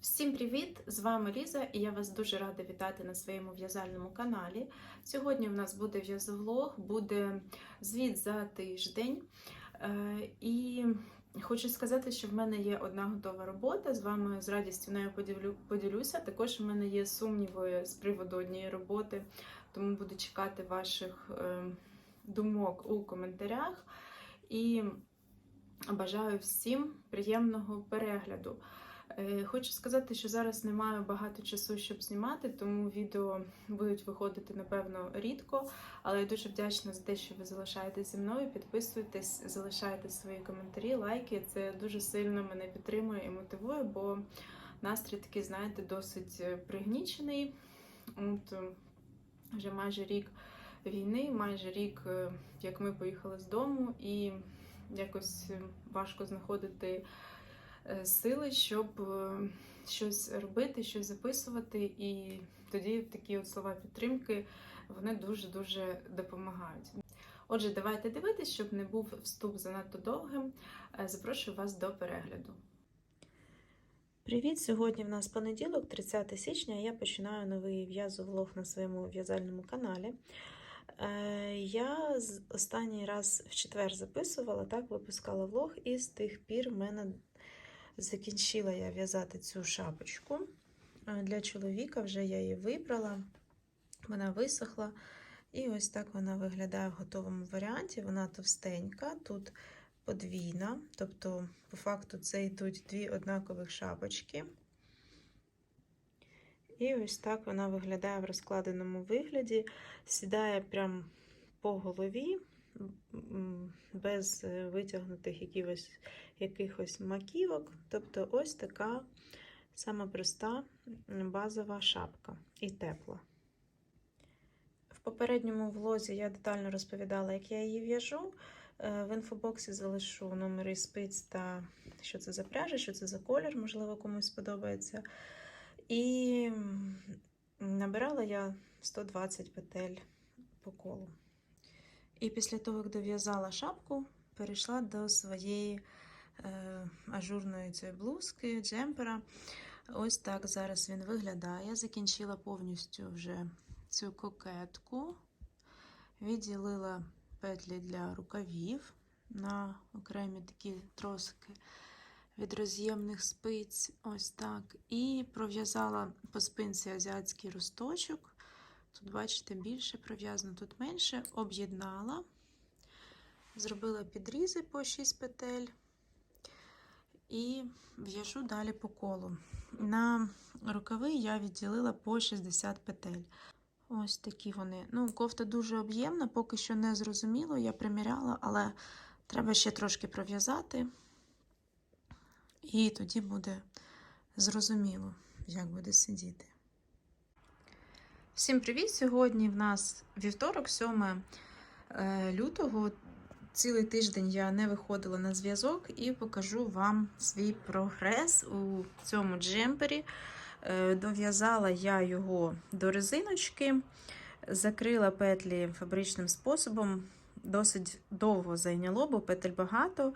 Всім привіт! З вами Ліза, і я вас дуже рада вітати на своєму в'язальному каналі. Сьогодні в нас буде в'язовлог, буде звіт за тиждень. Е, І хочу сказати, що в мене є одна готова робота. З вами з радістю нею поділю, поділюся. Також в мене є сумніви з приводу однієї роботи, тому буду чекати ваших е, думок у коментарях. І бажаю всім приємного перегляду. Е, Хочу сказати, що зараз не маю багато часу, щоб знімати, тому відео будуть виходити, напевно, рідко. Але я дуже вдячна за те, що ви залишаєтесь зі мною. Підписуйтесь, залишайте свої коментарі, лайки. Це дуже сильно мене підтримує і мотивує, бо настрій такий, знаєте, досить е, пригнічений. От е, вже майже рік війни, майже рік, як ми поїхали з дому, і якось важко знаходити сили, щоб е, щось робити, щось записувати. І тоді такі от слова підтримки вони дуже-дуже допомагають. Отже, давайте дивитись, щоб не був вступ занадто довгим. Е, Запрошую вас до перегляду. Привіт! Сьогодні в нас понеділок, 30 січня. Я починаю новий в'язовлог на своєму в'язальному каналі. Е, Я останній раз в четвер записувала, так, випускала влог, і з тих пір в мене закінчила я в'язати цю шапочку. Для чоловіка вже я її вибрала, вона висохла. І ось так вона виглядає в готовому варіанті. Вона товстенька, тут подвійна, тобто, по факту, це йдуть дві однакових шапочки. І ось так вона виглядає в розкладеному вигляді, сідає прям по голові, без е, витягнутих якихось, якихось маківок. Тобто, ось така сама проста базова шапка і тепла. В попередньому влозі я детально розповідала, як я її в'яжу. Е, В інфобоксі залишу номери спиць та що це за пряжа, що це за колір, можливо, комусь сподобається. І набирала я 120 петель по колу. І після того, як дов'язала шапку, перейшла до своєї е, ажурної цієї блузки, джемпера. Ось так зараз він виглядає. Закінчила повністю вже цю кокетку, відділила петлі для рукавів на окремі такі тросики від роз'ємних спиць, ось так. І пров'язала по спинці азіатський росточок. Тут, бачите, більше пров'язано, тут менше. Об'єднала, зробила підрізи по 6 петель і в'яжу далі по колу. На рукави я відділила по 60 петель. Ось такі вони. Ну, кофта дуже об'ємна, поки що не зрозуміло, я приміряла, але треба ще трошки пров'язати. І тоді буде зрозуміло, як буде сидіти. Всім привіт! Сьогодні в нас вівторок, 7 е, лютого. Цілий тиждень я не виходила на зв'язок і покажу вам свій прогрес у цьому джемпері. Е, Дов'язала я його до резиночки, закрила петлі фабричним способом. Досить довго зайняло, бо петель багато.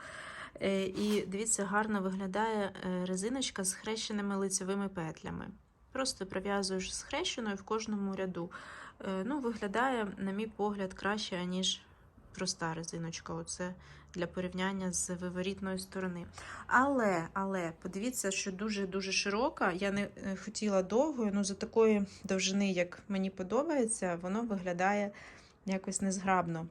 Е, І дивіться, гарно виглядає резиночка з хрещеними лицевими петлями. Просто пров'язуєш схрещеною в кожному ряду. Е, Ну, Виглядає, на мій погляд, краще, ніж проста резиночка. Оце для порівняння з виворітної сторони. Але, але, подивіться, що дуже-дуже широка. Я не е, хотіла довгою, ну за такої довжини, як мені подобається, воно виглядає якось незграбно.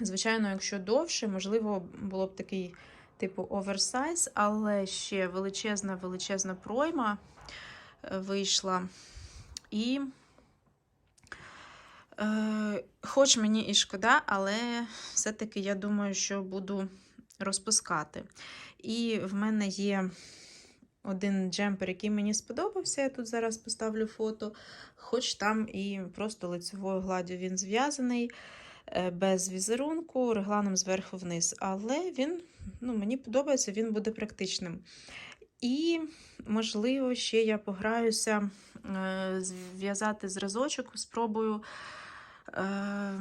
Звичайно, якщо довше, можливо, було б такий типу оверсайз, але ще величезна величезна пройма вийшла. І, е, хоч мені і шкода, але все-таки я думаю, що буду розпускати. І в мене є один джемпер, який мені сподобався. Я тут зараз поставлю фото, хоч там і просто лицевою гладдю він зв'язаний е, без візерунку, регланом зверху вниз. Але він ну, мені подобається, він буде практичним. І, можливо, ще я пограюся е, зв'язати зразочок, спробую е,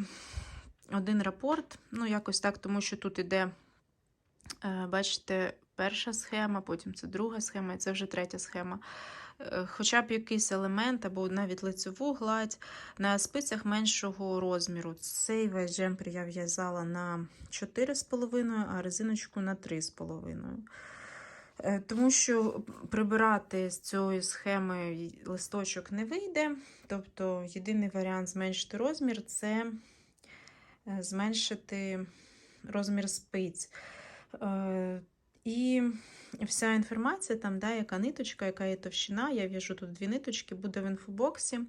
один рапорт. Ну, якось так, тому що тут іде, е, бачите, перша схема, потім це друга схема, і це вже третя схема. Хоча б якийсь елемент або навіть лицеву гладь на спицях меншого розміру. Цей весь джемпер я в'язала на 4,5, а резиночку на 3,5. Е, Тому що прибирати з цієї схеми листочок не вийде. Тобто єдиний варіант зменшити розмір це е, зменшити розмір спиць. Е, І вся інформація, там, да, яка ниточка, яка є товщина. Я в'яжу тут дві ниточки, буде в інфобоксі.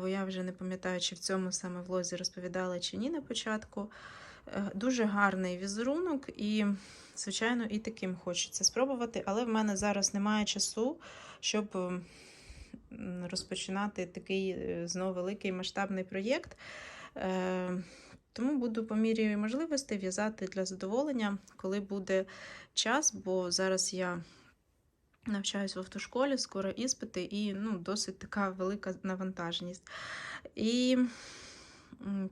Бо я вже не пам'ятаю, чи в цьому саме влозі розповідала чи ні на початку. Е, Дуже гарний візерунок, і, звичайно, і таким хочеться спробувати. Але в мене зараз немає часу, щоб розпочинати такий е, знову великий масштабний проєкт. Е, Тому буду по мірі можливостей в'язати для задоволення, коли буде час, бо зараз я навчаюсь в автошколі, скоро іспити, і ну, досить така велика навантаженість. І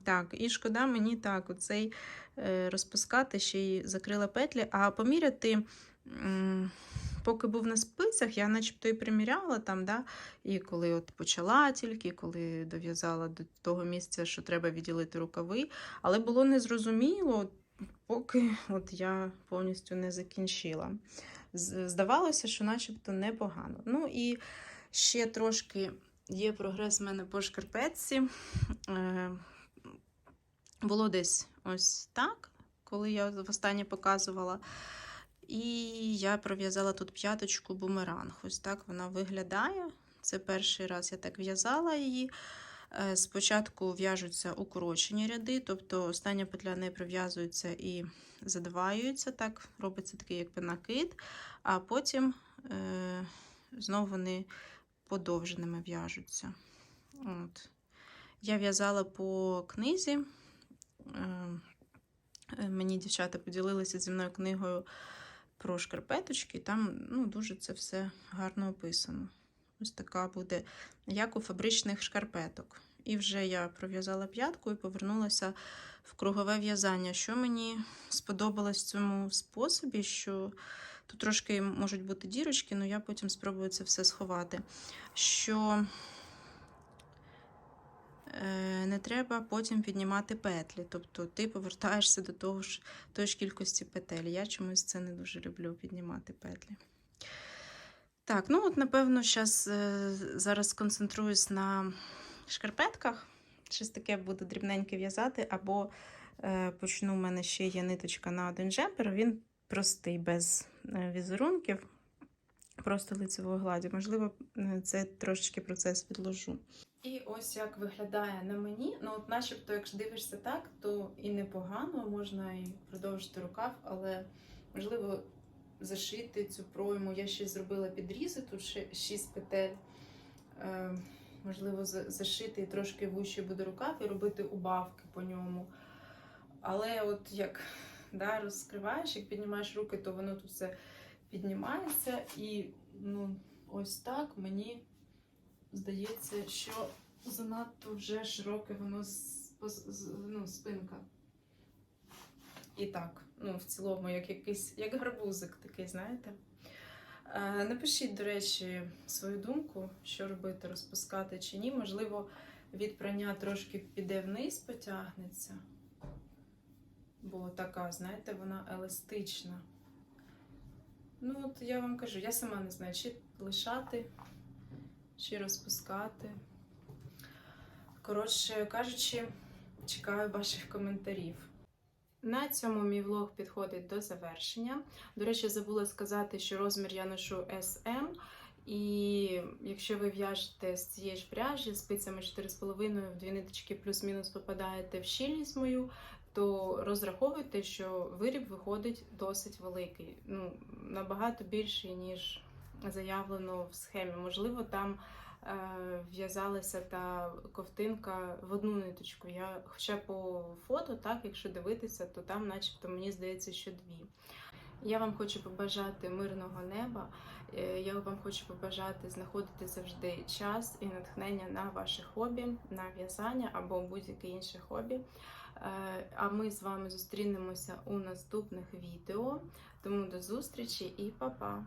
так, і шкода мені так, оцей е, розпускати, ще й закрила петлі, а поміряти. Поки був на спицях, я начебто і приміряла там, да, і коли от почала тільки, коли дов'язала до того місця, що треба відділити рукави, але було незрозуміло, поки от я повністю не закінчила. Здавалося, що начебто непогано. Ну і ще трошки є прогрес в мене по шкарпетці. Було десь ось так, коли я востаннє показувала. І я пров'язала тут п'яточку бумеранг. Ось так вона виглядає. Це перший раз я так в'язала її. Е, Спочатку в'яжуться укорочені ряди, тобто остання петля не прив'язується і задваюється, так, робиться такий якби накид, а потім е, знову вони подовженими в'яжуться. От. Я в'язала по книзі. Е, е, Мені дівчата поділилися зі мною книгою про шкарпеточки. Там ну, дуже це все гарно описано. Ось така буде, як у фабричних шкарпеток. І вже я пров'язала п'ятку і повернулася в кругове в'язання. Що мені сподобалось в цьому способі, що тут трошки можуть бути дірочки, але я потім спробую це все сховати. Що не треба потім піднімати петлі. Тобто ти повертаєшся до того ж, тої ж кількості петель. Я чомусь це не дуже люблю піднімати петлі. Так, ну от, напевно, щас, е, зараз сконцентруюсь на шкарпетках. Щось таке буду дрібненьке в'язати, або е, почну, у мене ще є ниточка на один джемпер. Він простий, без е, візерунків, просто лицевої гладі. Можливо, е, це трошечки процес відложу. І ось як виглядає на мені. Ну, от начебто, якщо дивишся так, то і непогано, можна і продовжити рукав, але можливо зашити цю пройму. Я ще зробила підрізи, тут ще 6 петель. Е, можливо, зашити і трошки вужче буде рукав і робити убавки по ньому. Але от як да, розкриваєш, як піднімаєш руки, то воно тут все піднімається. І ну, ось так мені здається, що занадто вже широке воно ну, спинка. І так, ну, в цілому, як якийсь, як гарбузик такий, знаєте. Е, Напишіть, до речі, свою думку, що робити, розпускати чи ні. Можливо, від прання трошки піде вниз, потягнеться. Бо така, знаєте, вона еластична. Ну, от я вам кажу, я сама не знаю, чи лишати, чи розпускати. Коротше кажучи, чекаю ваших коментарів. На цьому мій влог підходить до завершення. До речі, забула сказати, що розмір я ношу SM. І якщо ви в'яжете з цієї ж пряжі спицями 4,5 в дві ниточки плюс-мінус попадаєте в щільність мою, то розраховуйте, що виріб виходить досить великий. Ну, набагато більший, ніж заявлено в схемі. Можливо, там е, в'язалася та ковтинка в одну ниточку. Я, хоча по фото, так, якщо дивитися, то там, начебто, мені здається, що дві. Я вам хочу побажати мирного неба. Е, Я вам хочу побажати знаходити завжди час і натхнення на ваше хобі, на в'язання або будь-яке інше хобі. Е, А ми з вами зустрінемося у наступних відео. Тому до зустрічі і па-па!